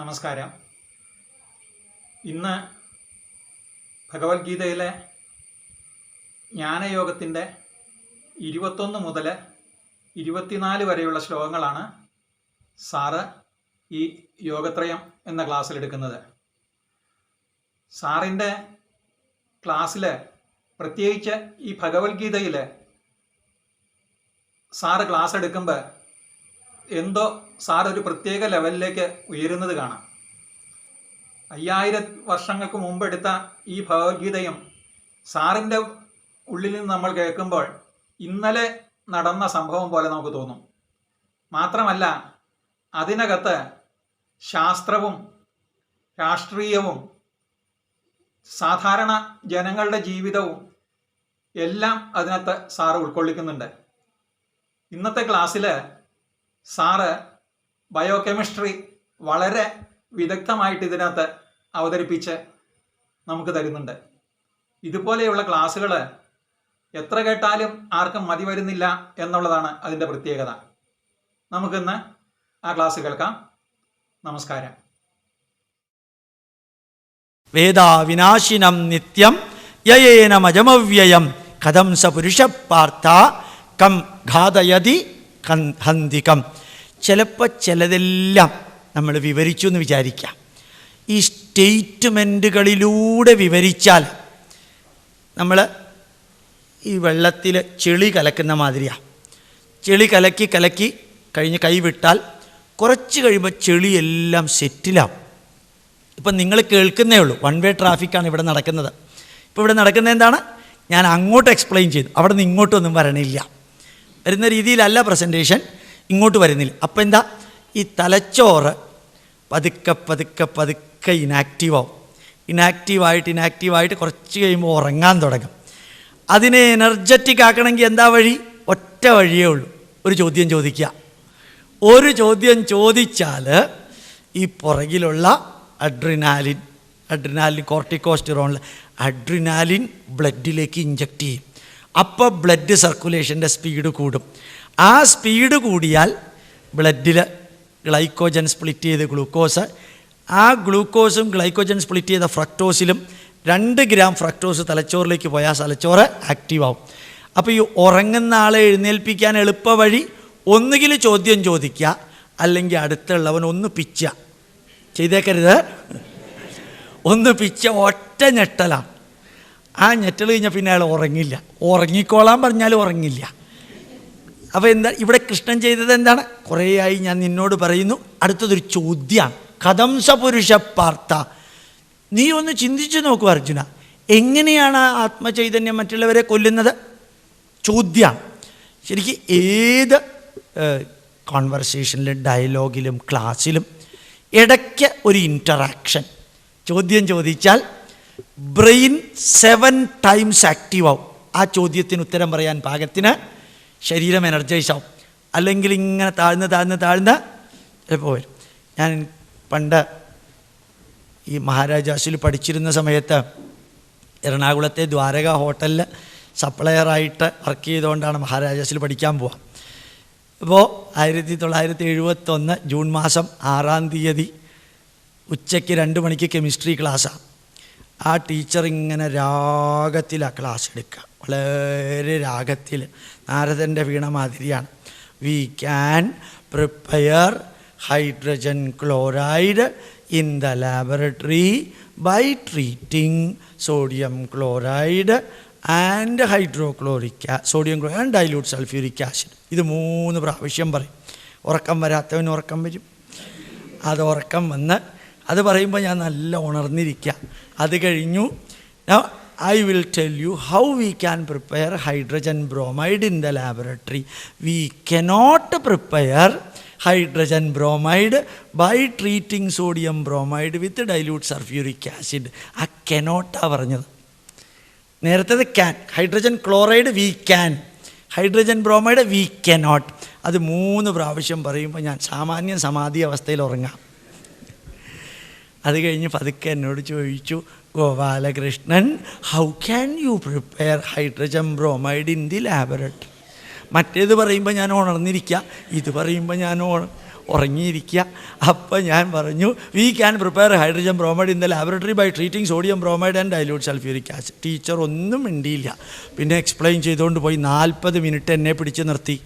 നമസ്കാരം. ഇന്ന് ഭഗവത്ഗീതയിലെ ജ്ഞാനയോഗത്തിന്റെ ഇരുപത്തൊന്ന് മുതൽ ഇരുപത്തിനാല് വരെയുള്ള ശ്ലോകങ്ങളാണ് സാറ് ഈ യോഗത്രയം എന്ന ക്ലാസ്സിലെടുക്കുന്നത് സാറിന്റെ ക്ലാസ്സിൽ പ്രത്യേകിച്ച് ഈ ഭഗവത്ഗീതയിൽ സാറ് ക്ലാസ് എടുക്കുമ്പോൾ എന്തോ സാർ ഒരു പ്രത്യേക ലെവലിലേക്ക് ഉയരുന്നത് കാണാം. അയ്യായിരം വർഷങ്ങൾക്ക് മുമ്പ് എടുത്ത ഈ ഭഗവത്ഗീതയും സാറിന്റെ ഉള്ളിൽ നിന്ന് നമ്മൾ കേൾക്കുമ്പോൾ ഇന്നലെ നടന്ന സംഭവം പോലെ നമുക്ക് തോന്നും. മാത്രമല്ല അതിനകത്ത് ശാസ്ത്രവും രാഷ്ട്രീയവും സാധാരണ ജനങ്ങളുടെ ജീവിതവും എല്ലാം അതിനകത്ത് സാറ് ഉൾക്കൊള്ളിക്കുന്നുണ്ട്. ഇന്നത്തെ ക്ലാസ്സിൽ സാറ് ബയോകെമിസ്ട്രി വളരെ വിദഗ്ധമായിട്ട് ഇതിനകത്ത് അവതരിപ്പിച്ച് നമുക്ക് തരുന്നുണ്ട്. ഇതുപോലെയുള്ള ക്ലാസ്സുകൾ എത്ര കേട്ടാലും ആർക്കും മതി വരുന്നില്ല എന്നുള്ളതാണ് അതിന്റെ പ്രത്യേകത. നമുക്കിന്ന് ആ ക്ലാസ് കേൾക്കാം. നമസ്കാരം. വേദാവിനാശിനം നിത്യം യയേനമജമവ്യയം കഥം സ പുരുഷ പാർത്ഥ കം ഘാതയതി ഹന്തികം. ചിലപ്പോൾ ചിലതെല്ലാം നമ്മൾ വിവരിച്ചു എന്ന് വിചാരിക്കാം. ഈ സ്റ്റേറ്റ്മെന്റുകളിലൂടെ വിവരിച്ചാൽ നമ്മൾ ഈ വെള്ളത്തിൽ ചെളി കലക്കുന്ന മാതിരിയാണ് ചെളി കലക്കി കലക്കി കഴിഞ്ഞ് കൈവിട്ടാൽ കുറച്ച് കഴിയുമ്പോൾ ചെളിയെല്ലാം സെറ്റിലാവും. ഇപ്പം നിങ്ങൾ കേൾക്കുന്നേ ഉള്ളൂ വൺ വേ ട്രാഫിക്കാണ് ഇവിടെ നടക്കുന്നത്. ഇപ്പോൾ ഇവിടെ നടക്കുന്നത് എന്താണ്? ഞാൻ അങ്ങോട്ട് എക്സ്പ്ലെയിൻ ചെയ്തു. അവിടെ നിന്ന് ഇങ്ങോട്ടൊന്നും വരണില്ല. വരുന്ന രീതിയിലല്ല പ്രസന്റേഷൻ. ഇങ്ങോട്ട് വരുന്നില്ല. അപ്പം എന്താ? ഈ തലച്ചോറ് പതുക്കെ പതുക്കെ പതുക്കെ ഇനാക്റ്റീവാവും ഇനാക്റ്റീവായിട്ട് ഇനാക്റ്റീവായിട്ട് കുറച്ച് കഴിയുമ്പോൾ ഉറങ്ങാൻ തുടങ്ങും. അതിനെ എനർജറ്റിക് ആക്കണമെങ്കിൽ എന്താ വഴി? ഒറ്റ വഴിയേ ഉള്ളൂ. ഒരു ചോദ്യം ചോദിക്കുക. ഒരു ചോദ്യം ചോദിച്ചാൽ ഈ പുറകിലുള്ള അഡ്രിനാലിൻ അഡ്രിനാലിൻ കോർട്ടിക്കോസ്റ്റിറോണിൽ അഡ്രിനാലിൻ ബ്ലഡിലേക്ക് ഇഞ്ചക്റ്റ് ചെയ്യും. അപ്പോൾ ബ്ലഡ് സർക്കുലേഷന്റെ സ്പീഡ് കൂടും. ആ സ്പീഡ് കൂടിയാൽ ബ്ലഡിൽ ഗ്ലൈക്കോജൻ സ്പ്ലിറ്റ് ചെയ്ത് ഗ്ലൂക്കോസ് ആ ഗ്ലൂക്കോസും ഗ്ലൈക്കോജൻ സ്പ്ലിറ്റ് ചെയ്ത ഫ്രക്ടോസിലും രണ്ട് ഗ്രാം ഫ്രക്ടോസ് തലച്ചോറിലേക്ക് പോയാൽ തലച്ചോറ് ആക്റ്റീവ് ആവും. അപ്പോൾ ഈ ഉറങ്ങുന്ന ആളെ എഴുന്നേൽപ്പിക്കാൻ എളുപ്പ വഴി ഒന്നുകിൽ ചോദ്യം ചോദിക്കുക അല്ലെങ്കിൽ അടുത്തുള്ളവൻ ഒന്ന് പിച്ച. ചെയ്തേക്കരുത്. ഒന്ന് പിച്ച ഒറ്റ ഞെട്ടലാണ് ആ ഞെട്ടൽ കഴിഞ്ഞാൽ പിന്നെ അയാൾ ഉറങ്ങില്ല. ഉറങ്ങിക്കോളാൻ പറഞ്ഞാലും ഉറങ്ങില്ല. അപ്പോൾ എന്താ ഇവിടെ കൃഷ്ണൻ ചെയ്തത് എന്താണ്? കുറേയായി ഞാൻ നിന്നോട് പറയുന്നു. അടുത്തതൊരു ചോദ്യമാണ് കഥംസ പുരുഷ പാർത്ത നീ ഒന്ന് ചിന്തിച്ചു നോക്കൂ അർജുന. എങ്ങനെയാണ് ആത്മചൈതന്യം മറ്റുള്ളവരെ കൊല്ലുന്നത്? ചോദ്യം ശരിക്കും ഏത് കോൺവെർസേഷനിലും ഡയലോഗിലും ക്ലാസ്സിലും ഇടയ്ക്ക് ഒരു ഇന്ററാക്ഷൻ ചോദ്യം ചോദിച്ചാൽ ബ്രെയിൻ സെവൻ ടൈംസ് ആക്റ്റീവ് ആവും. ആ ചോദ്യത്തിന് ഉത്തരം പറയാൻ പാകത്തിന് ശരീരം എനർജൈസ് ആവും. അല്ലെങ്കിൽ ഇങ്ങനെ താഴ്ന്ന് താഴ്ന്ന് താഴ്ന്ന് ചിലപ്പോൾ വരും. ഞാൻ പണ്ട് ഈ മഹാരാജാസിൽ പഠിച്ചിരുന്ന സമയത്ത് എറണാകുളത്തെ ദ്വാരക ഹോട്ടലിൽ സപ്ലയറായിട്ട് വർക്ക് ചെയ്തുകൊണ്ടാണ് മഹാരാജാസിൽ പഠിക്കാൻ പോവുക അപ്പോൾ ആയിരത്തി തൊള്ളായിരത്തി എഴുപത്തൊന്ന് ജൂൺ മാസം ആറാം തീയതി ഉച്ചയ്ക്ക് രണ്ട് മണിക്ക് കെമിസ്ട്രി ക്ലാസ്സാണ് ആ. ടീച്ചർ ഇങ്ങനെ രാഗത്തിലാണ് ക്ലാസ് എടുക്കുക വളരെ രാഗത്തിൽ നാരദന്റെ വീണ മാതിരിയാണ്. We can prepare hydrogen chloride in the laboratory by treating sodium chloride and hydrochloric sodium claw and dilute sulphuric acid ഇത് മൂന്ന് പ്രാവശ്യം പറയും. ഉറക്കം വരാത്തവന് ഉറക്കം വരും. അത് ഉറക്കം വന്ന് അത് പറയുമ്പോൾ ഞാൻ നല്ല ഉണർന്നിരിക്കുക അത് കഴിഞ്ഞു. I will tell you how we can prepare hydrogen bromide in the laboratory we cannot prepare hydrogen bromide by treating sodium bromide with dilute sulfuric acid ആ കെനോട്ടാണ് പറഞ്ഞത്. നേരത്തേത് can hydrogen chloride we can hydrogen bromide we cannot അത് മൂന്ന് പ്രാവശ്യം പറയുമ്പോൾ ഞാൻ സാമാന്യ സമാധി അവസ്ഥയിൽ ഉറങ്ങാം. അത് കഴിഞ്ഞ് പതുക്കെ എന്നോട് ചോദിച്ചു Gopalakrishnan how can you prepare hydrogen bromide in the laboratory മറ്റേത് പറയുമ്പോൾ ഞാൻ ഉണർന്നിരിക്കുക ഇത് പറയുമ്പോൾ ഞാൻ ഉറങ്ങിയിരിക്കുക അപ്പം ഞാൻ പറഞ്ഞു we can prepare hydrogen bromide in the laboratory by treating sodium bromide and dilute sulphuric acid teacher ഒന്നും മിണ്ടിയില്ല. പിന്നെ എക്സ്പ്ലെയിൻ ചെയ്തുകൊണ്ട് പോയി നാൽപ്പത് മിനിറ്റ് എന്നെ പിടിച്ച് നിർത്തി.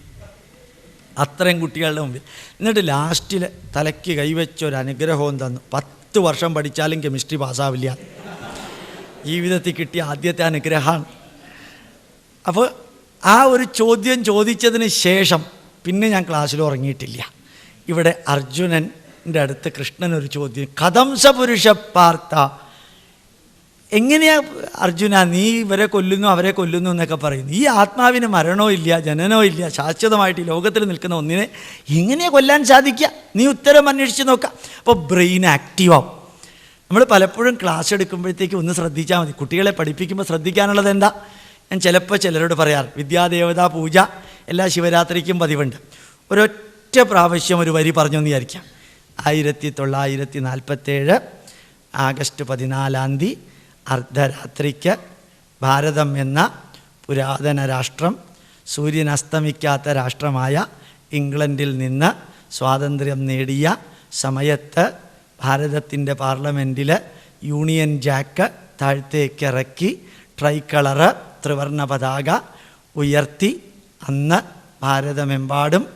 അത്രയും കുട്ടികളുടെ മുമ്പിൽ. എന്നിട്ട് ലാസ്റ്റിൽ തലയ്ക്ക് കൈവച്ച ഒരു അനുഗ്രഹവും തന്നു. പത്ത് വർഷം പഠിച്ചാലും കെമിസ്ട്രി പാസ്സാവില്ല ജീവിതത്തിൽ കിട്ടിയ ആദ്യത്തെ അനുഗ്രഹമാണ്. അപ്പോൾ ആ ഒരു ചോദ്യം ചോദിച്ചതിന് ശേഷം പിന്നെ ഞാൻ ക്ലാസ്സിൽ ഉറങ്ങിയിട്ടില്ല. ഇവിടെ അർജുനന്റെ അടുത്ത് കൃഷ്ണൻ ഒരു ചോദ്യം കഥംസ പുരുഷ പാർത്ത എങ്ങനെയാ അർജുന? നീ ഇവരെ കൊല്ലുന്നു അവരെ കൊല്ലുന്നു എന്നൊക്കെ പറയുന്നു. ഈ ആത്മാവിന് മരണോ ഇല്ല ജനനോ ഇല്ല ശാശ്വതമായിട്ട് ഈ ലോകത്തിൽ നിൽക്കുന്ന ഒന്നിനെ എങ്ങനെയാ കൊല്ലാൻ സാധിക്കുക? നീ ഉത്തരം അന്വേഷിച്ച് നോക്കാം. അപ്പോൾ ബ്രെയിൻ ആക്റ്റീവാവും. നമ്മൾ പലപ്പോഴും ക്ലാസ് എടുക്കുമ്പോഴത്തേക്ക് ഒന്ന് ശ്രദ്ധിച്ചാൽ മതി. കുട്ടികളെ പഠിപ്പിക്കുമ്പോൾ ശ്രദ്ധിക്കാനുള്ളത് എന്താ? ഞാൻ ചിലപ്പോൾ ചിലരോട് പറയാറ് വിദ്യാദേവതാ പൂജ എല്ലാ ശിവരാത്രിക്കും പതിവുണ്ട്. ഒരൊറ്റ പ്രാവശ്യം ഒരു വരി പറഞ്ഞു എന്ന് വിചാരിക്കാം. ആയിരത്തി തൊള്ളായിരത്തി നാൽപ്പത്തേഴ് ആഗസ്റ്റ് പതിനാലാം തീയതി അർദ്ധരാത്രിക്ക് ഭാരതം എന്ന പുരാതന രാഷ്ട്രം സൂര്യൻ അസ്തമിക്കാത്ത രാഷ്ട്രമായ ഇംഗ്ലണ്ടിൽ നിന്ന് സ്വാതന്ത്ര്യം നേടിയ സമയത്ത് ഭാരതത്തിന്റെ പാർലമെന്റിൽ യൂണിയൻ ജാക്ക് താഴ്ത്തേക്കിറക്കി ട്രൈ കളറ് ത്രിവർണ പതാക ഉയർത്തി. അന്ന് ഭാരതമെമ്പാടും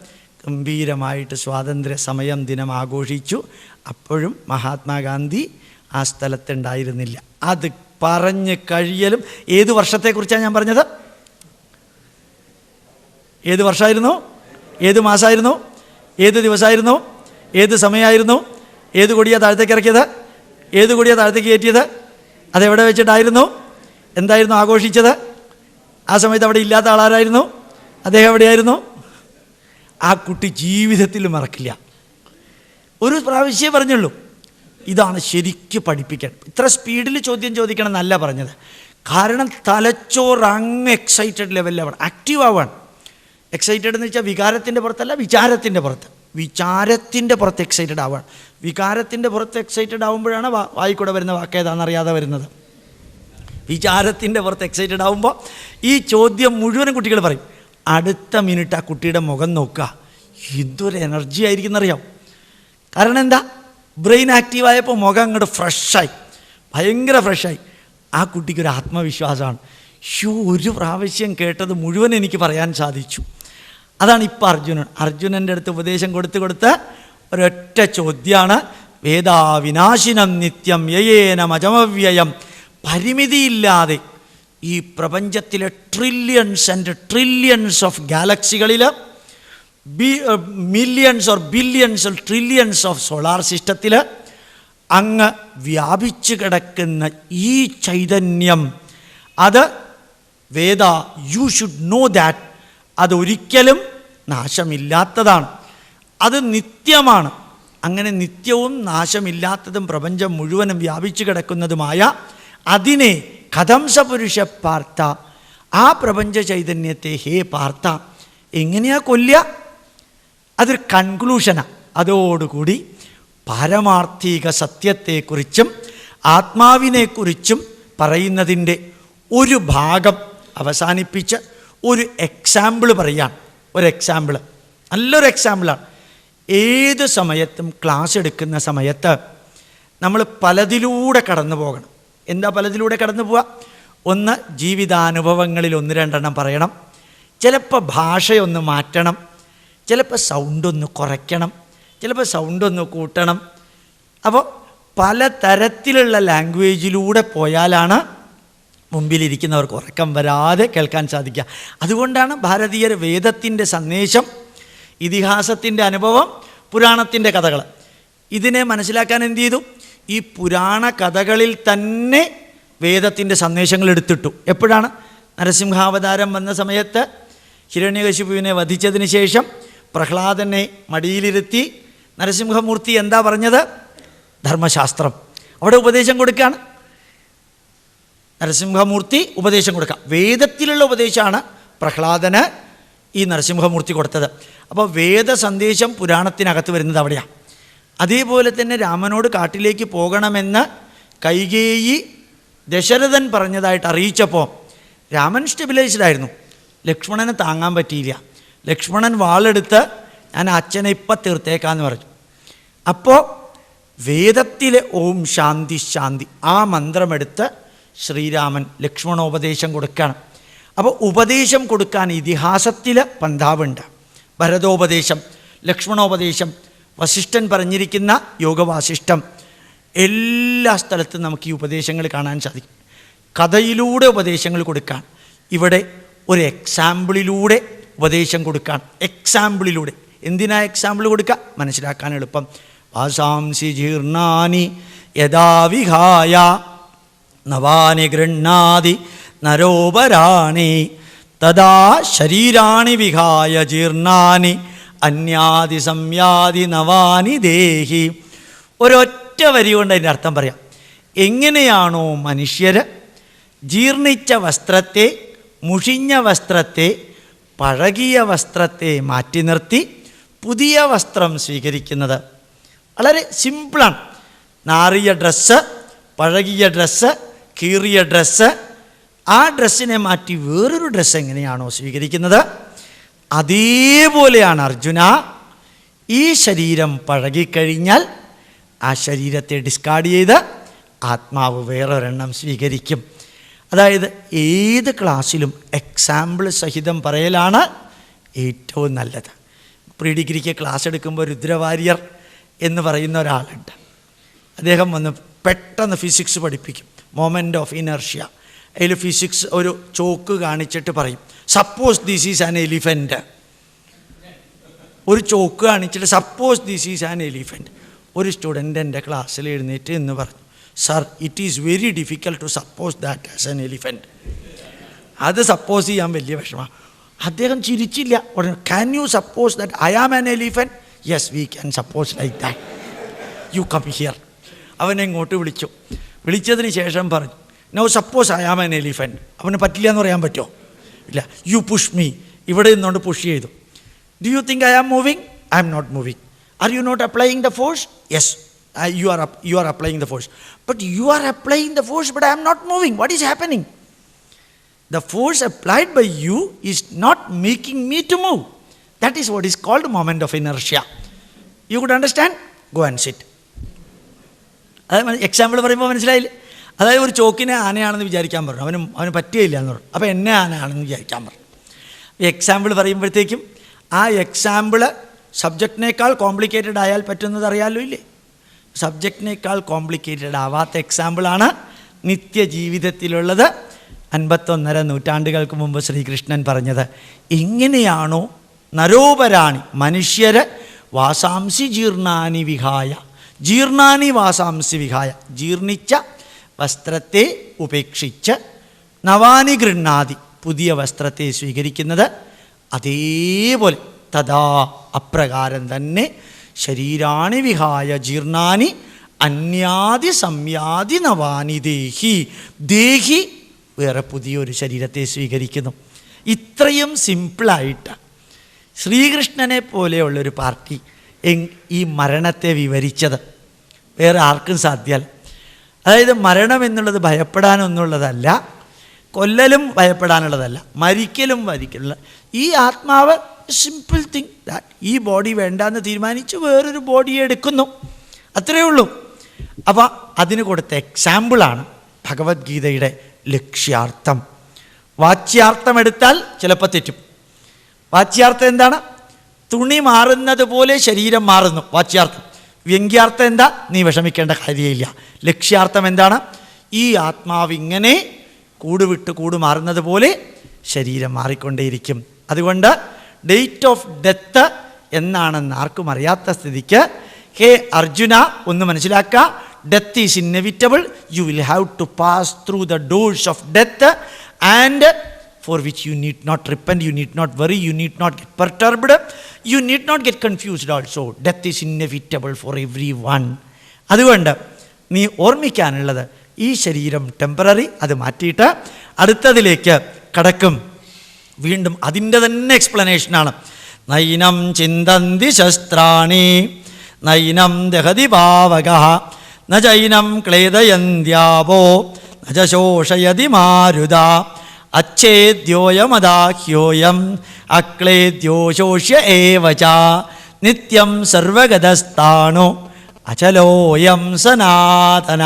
ഗംഭീരമായിട്ട് സ്വാതന്ത്ര്യ സമയം ദിനം ആഘോഷിച്ചു. അപ്പോഴും മഹാത്മാഗാന്ധി ആ സ്ഥലത്തുണ്ടായിരുന്നില്ല. അത് പറഞ്ഞ് കഴിയലും ഏത് വർഷത്തെക്കുറിച്ചാണ് ഞാൻ പറഞ്ഞത്? ഏത് വർഷമായിരുന്നു? ഏത് മാസമായിരുന്നു? ഏത് ദിവസമായിരുന്നു? ഏത് സമയമായിരുന്നു? ഏത് കൊടിയാണ് താഴത്തേക്ക് ഇറക്കിയത്? ഏത് കൊടിയാണ് താഴത്തേക്ക് കയറ്റിയത്? അതെവിടെ വെച്ചിട്ടായിരുന്നു? എന്തായിരുന്നു ആഘോഷിച്ചത്? ആ സമയത്ത് അവിടെ ഇല്ലാത്ത ആളാരായിരുന്നു? അദ്ദേഹം എവിടെയായിരുന്നു? ആ കുട്ടി ജീവിതത്തിൽ മറക്കില്ല. ഒരു പ്രാവശ്യമേ പറഞ്ഞുള്ളൂ ഇതാണ് ശരിക്ക് പഠിപ്പിക്കണം ഇത്ര സ്പീഡിൽ ചോദ്യം ചോദിക്കണം എന്നല്ല പറഞ്ഞത്. കാരണം തലച്ചോറ് അങ്ങ് എക്സൈറ്റഡ് ലെവലിലാണ് ആക്റ്റീവ് ആവാണ്. എക്സൈറ്റഡ് എന്ന് വെച്ചാൽ വികാരത്തിന്റെ പുറത്തല്ല വിചാരത്തിന്റെ പുറത്ത്. വിചാരത്തിന്റെ പുറത്ത് എക്സൈറ്റഡ് ആവാണ് വികാരത്തിന്റെ പുറത്ത് എക്സൈറ്റഡ് ആവുമ്പോഴാണ് വായിക്കൂടെ വരുന്ന വാക്ക് ഏതാണെന്നറിയാതെ വരുന്നത്. വിചാരത്തിന്റെ പുറത്ത് എക്സൈറ്റഡ് ആവുമ്പോൾ ഈ ചോദ്യം മുഴുവനും കുട്ടികൾ പറയും. അടുത്ത മിനിറ്റ് ആ കുട്ടിയുടെ മുഖം നോക്കുക. എന്തൊരു എനർജി ആയിരിക്കും എന്നറിയാം കാരണം എന്താ? ബ്രെയിൻ ആക്റ്റീവായപ്പോൾ മുഖം അങ്ങോട്ട് ഫ്രഷായി ഭയങ്കര ഫ്രഷായി ആ കുട്ടിക്കൊരു ആത്മവിശ്വാസമാണ്. ഷൂ ഒരു പ്രാവശ്യം കേട്ടത് മുഴുവൻ എനിക്ക് പറയാൻ സാധിച്ചു. അതാണ് ഇപ്പോൾ അർജുനൻ. അർജുനന്റെ അടുത്ത് ഉപദേശം കൊടുത്ത് കൊടുത്ത് ഒരൊറ്റ ചോദ്യമാണ് വേദാവിനാശിനം നിത്യം യയേനം അജമവ്യയം പരിമിതിയില്ലാതെ ഈ പ്രപഞ്ചത്തിലെ trillions and trillions of ഗാലക്സികളിൽ millions or billions or trillions of solar സിസ്റ്റത്തിൽ അങ്ങ് വ്യാപിച്ചു കിടക്കുന്ന ഈ ചൈതന്യം. അത് വേദ യു ഷുഡ് നോ ദാറ്റ് അതൊരിക്കലും നാശമില്ലാത്തതാണ്. അത് നിത്യമാണ്. അങ്ങനെ നിത്യവും നാശമില്ലാത്തതും പ്രപഞ്ചം മുഴുവനും വ്യാപിച്ചു കിടക്കുന്നതുമായ അതിനെ കഥംസപുരുഷ പാർത്ത ആ പ്രപഞ്ച ചൈതന്യത്തെ ഹേ പാർത്ത എങ്ങനെയാ കൊല്ലുക? അതൊരു കൺക്ലൂഷനാണ് അതോടുകൂടി പാരമാർത്ഥിക സത്യത്തെക്കുറിച്ചും ആത്മാവിനെക്കുറിച്ചും പറയുന്നതിന്റെ ഒരു ഭാഗം അവസാനിപ്പിച്ച് ഒരു എക്സാമ്പിൾ പറയാം. ഒരു എക്സാമ്പിൾ നല്ലൊരു എക്സാമ്പിളാണ് ഏത് സമയത്തും ക്ലാസ് എടുക്കുന്ന സമയത്ത് നമ്മൾ പലതിലൂടെ കടന്നു പോകണം. എന്താ പലതിലൂടെ കടന്നു പോവുക? ഒന്ന് ജീവിതാനുഭവങ്ങളിൽ ഒന്ന് രണ്ടെണ്ണം പറയണം. ചിലപ്പോൾ ഭാഷയൊന്ന് മാറ്റണം. ചിലപ്പോൾ സൗണ്ടൊന്ന് കുറയ്ക്കണം. ചിലപ്പോൾ സൗണ്ടൊന്ന് കൂട്ടണം. അപ്പോൾ പല തരത്തിലുള്ള ലാംഗ്വേജിലൂടെ പോയാലാണ് മുമ്പിലിരിക്കുന്നവർക്ക് ഉറക്കം വരാതെ കേൾക്കാൻ സാധിക്കുക. അതുകൊണ്ടാണ് ഭാരതീയർ വേദത്തിന്റെ സന്ദേശം ഇതിഹാസത്തിന്റെ അനുഭവം പുരാണത്തിന്റെ കഥകൾ. ഇതിനെ മനസ്സിലാക്കാൻ എന്ത് ചെയ്തു? ഈ പുരാണ കഥകളിൽ തന്നെ വേദത്തിന്റെ സന്ദേശങ്ങൾ എടുത്തിട്ടു. എപ്പോഴാണ്? നരസിംഹാവതാരം വന്ന സമയത്ത് ഹിരണ്യകശിപുവിനെ വധിച്ചതിന് ശേഷം പ്രഹ്ലാദനെ മടിയിലിരുത്തി നരസിംഹമൂർത്തി എന്താ പറഞ്ഞത്? ധർമ്മശാസ്ത്രം. അവിടെ ഉപദേശം കൊടുക്കുകയാണ്. നരസിംഹമൂർത്തി ഉപദേശം കൊടുക്കാം. വേദത്തിലുള്ള ഉപദേശമാണ് പ്രഹ്ലാദന് ഈ നരസിംഹമൂർത്തി കൊടുത്തത്. അപ്പോൾ വേദ സന്ദേശം പുരാണത്തിനകത്ത് വരുന്നത് അവിടെയാണ് അതേപോലെ തന്നെ രാമനോട് കാട്ടിലേക്ക് പോകണമെന്ന് കൈകേയി ദശരഥൻ പറഞ്ഞതായിട്ട് അറിയിച്ചപ്പോൾ രാമൻ സ്റ്റെബിലൈസ്ഡ് ആയിരുന്നു ലക്ഷ്മണന് താങ്ങാൻ പറ്റിയില്ല. ലക്ഷ്മണൻ വാളെടുത്ത് ഞാൻ അച്ഛനെ ഇപ്പം തീർത്തേക്കാന്ന് പറഞ്ഞു. അപ്പോൾ വേദത്തിലെ ഓം ശാന്തി ശാന്തി ആ മന്ത്രമെടുത്ത് ശ്രീരാമൻ ലക്ഷ്മണോപദേശം കൊടുക്കുകയാണ് അപ്പോൾ ഉപദേശം കൊടുക്കാൻ ഇതിഹാസത്തിൽ പന്താവുണ്ട്. ഭരതോപദേശം ലക്ഷ്മണോപദേശം വസിഷ്ഠൻ പറഞ്ഞിരിക്കുന്ന യോഗവാസിഷ്ടം എല്ലാ സ്ഥലത്തും നമുക്ക് ഈ ഉപദേശങ്ങൾ കാണാൻ സാധിക്കും. കഥയിലൂടെ ഉപദേശങ്ങൾ കൊടുക്കാൻ ഇവിടെ ഒരു എക്സാമ്പിളിലൂടെ ഉപദേശം കൊടുക്കാൻ എക്സാമ്പിളിലൂടെ എന്തിനാ എക്സാമ്പിൾ കൊടുക്കുക മനസ്സിലാക്കാൻ എളുപ്പം. വാസാംസി ജീർണാനി യഥാ വിഹായ നവാനി ഗൃഹാതി നരോപരാണി തദാ ശരീരാണി വിഹായ ജീർണാനി അന്യാതി സംയാതി നവാനി ദേഹി. ഒരൊറ്റ വരി കൊണ്ട് അതിന്റെ അർത്ഥം പറയാം. എങ്ങനെയാണോ മനുഷ്യർ ജീർണിച്ച വസ്ത്രത്തെ മുഷിഞ്ഞ വസ്ത്രത്തെ പഴകിയ വസ്ത്രത്തെ മാറ്റി നിർത്തി പുതിയ വസ്ത്രം സ്വീകരിക്കുന്നത്. വളരെ സിമ്പിളാണ്. നാറിയ ഡ്രസ്സ് പഴകിയ ഡ്രസ്സ് കീറിയ ഡ്രസ്സ് ആ ഡ്രസ്സിനെ മാറ്റി വേറൊരു ഡ്രസ്സ് എങ്ങനെയാണോ സ്വീകരിക്കുന്നത്? അതേപോലെയാണ് അർജുന ഈ ശരീരം പഴകിക്കഴിഞ്ഞാൽ ആ ശരീരത്തെ ഡിസ്കാർഡ് ചെയ്ത് ആത്മാവ് വേറൊരെണ്ണം സ്വീകരിക്കും. അതായത് ഏത് ക്ലാസ്സിലും എക്സാമ്പിൾ സഹിതം പറയലാണ് ഏറ്റവും നല്ലത്. പ്രീ ഡിഗ്രിക്ക് ക്ലാസ് എടുക്കുമ്പോൾ രുദ്രവാര്യർ എന്ന് പറയുന്ന ഒരാളുണ്ട്. അദ്ദേഹം വന്ന് പെട്ടെന്ന് ഫിസിക്സ് പഠിപ്പിക്കും. മൊമെന്റ് ഓഫ് ഇനർഷ്യ അതിൽ ഫിസിക്സ് ഒരു ചോക്ക് കാണിച്ചിട്ട് പറയും. Suppose this is an elephant ഒരു ചോക്ക് കാണിച്ചിട്ട് suppose this is an elephant ഒരു സ്റ്റുഡന്റ് എന്റെ ക്ലാസ്സിൽ എഴുന്നേറ്റ് എന്ന് പറഞ്ഞു sir it is very difficult to suppose that as an elephant അത് സപ്പോസ് ചെയ്യാൻ വലിയ വിഷമമാണ് അദ്ദേഹം ചിരിച്ചില്ല. ഉടനെ can you suppose that I am an elephant yes we can suppose like that you come here അവനെ ഇങ്ങോട്ട് വിളിച്ചു? വിളിച്ചതിന് ശേഷം പറഞ്ഞു no suppose I am an elephant അവന് പറ്റില്ല എന്ന് പറയാൻ പറ്റുമോ? ഇല്ല. യു പുഷ് മീ ഇവിടെ നിന്നുകൊണ്ട് പുഷ് ചെയ്തു. Do you think I am moving I'm not moving are you not applying the force yes you are you are applying the force but you are applying the force but I'm not moving what is happening the force applied by you is not making me to move that is what is called moment of inertia you could understand go and sit. അതായത് example പറയുമ്പോൾ മനസ്സിലായില്ലേ. അതായത് ഒരു ചോക്കിനെ ആനയാണെന്ന് വിചാരിക്കാൻ പറഞ്ഞു. അവനും അവന് പറ്റുകയില്ല എന്ന് പറഞ്ഞു. അപ്പോൾ എന്നെ ആനയാണെന്ന് വിചാരിക്കാൻ പറഞ്ഞു. എക്സാമ്പിൾ പറയുമ്പോഴത്തേക്കും ആ എക്സാമ്പിൾ സബ്ജക്റ്റിനേക്കാൾ കോംപ്ലിക്കേറ്റഡ് ആയാൽ പറ്റുന്നത് അറിയാമല്ലോ ഇല്ലേ? സബ്ജക്റ്റിനേക്കാൾ കോംപ്ലിക്കേറ്റഡ് ആവാത്ത എക്സാമ്പിളാണ് നിത്യജീവിതത്തിലുള്ളത്. അൻപത്തൊന്നര നൂറ്റാണ്ടുകൾക്ക് മുമ്പ് ശ്രീകൃഷ്ണൻ പറഞ്ഞത് എങ്ങനെയാണോ നരോപരാണി മനുഷ്യരെ വാസാംസി ജീർണാനി വിഹായ ജീർണാനി വാസാംസി വിഹായ. ജീർണിച്ച വസ്ത്രത്തെ ഉപേക്ഷിച്ച് നവാനി ഗൃണ്ണാതി പുതിയ വസ്ത്രത്തെ സ്വീകരിക്കുന്നത് അതേപോലെ തഥാ അപ്രകാരം തന്നെ ശരീരാണി വിഹായ ജീർണാനി അന്യാതി സംയാതി നവാനി ദേഹി. ദേഹി വേറെ പുതിയൊരു ശരീരത്തെ സ്വീകരിക്കുന്നു. ഇത്രയും സിമ്പിളായിട്ട് ശ്രീകൃഷ്ണനെ പോലെയുള്ളൊരു പാർട്ടി ഈ മരണത്തെ വിവരിച്ചത്. വേറെ ആർക്കും സാധ്യമല്ല അതായത് മരണം എന്നുള്ളത് ഭയപ്പെടാനൊന്നുള്ളതല്ല കൊല്ലലും ഭയപ്പെടാനുള്ളതല്ല മരിക്കലും മരിക്കലുള്ള ഈ ആത്മാവ് സിമ്പിൾ തിങ് ദാറ്റ് ഈ ബോഡി വേണ്ടാന്ന് തീരുമാനിച്ച് വേറൊരു ബോഡിയെ എടുക്കുന്നു. അത്രയേ ഉള്ളൂ. അപ്പോൾ അതിന് കൊടുത്ത എക്സാമ്പിളാണ് ഭഗവത്ഗീതയുടെ ലക്ഷ്യാർത്ഥം. വാച്യാർത്ഥം എടുത്താൽ ചിലപ്പോൾ തെറ്റും. വാച്യാർത്ഥം എന്താണ്? തുണി മാറുന്നത് പോലെ ശരീരം മാറുന്നു. വാച്യാർത്ഥം. വ്യങ്ക്യാർത്ഥം എന്താ? നീ വിഷമിക്കേണ്ട കാര്യമില്ല. ലക്ഷ്യാർത്ഥം എന്താണ്? ഈ ആത്മാവ് ഇങ്ങനെ കൂടുവിട്ട് കൂടു മാറുന്നത് പോലെ ശരീരം മാറിക്കൊണ്ടേയിരിക്കും. അതുകൊണ്ട് ഡേറ്റ് ഓഫ് ഡെത്ത് എന്നാണെന്ന് ആർക്കും അറിയാത്ത സ്ഥിതിക്ക് ഹേ അർജുന ഒന്ന് മനസ്സിലാക്കുക death is inevitable you will have to pass through the doors of death and for which you need not repent, you need not worry, you need not get perturbed, you need not get confused also. Death is inevitable for everyone. അതുകൊണ്ട് നീ ഓർമ്മിക്കാനുള്ളത് ഈ ശരീരം temporary അത് മാറ്റിയിട്ട് അടുത്തതിലേക്ക് കടക്കും വീണ്ടും അതിന്റെ തന്നെ എക്സ്പ്ലനേഷനാണ് നൈനം ചിന്തന്തി ശസ്ത്രാണി നൈനം ദഹതി പാവക ന ചൈനം ക്ലേദയന്ത്യാവോ ന മാരുത അച്ഛേദ്യോയമദാഹ്യോയം അക്ലേദ്യോശോഷ്യ ഏവച നിത്യം സർവഗതസ്ഥാണു അചലോയം സനാതന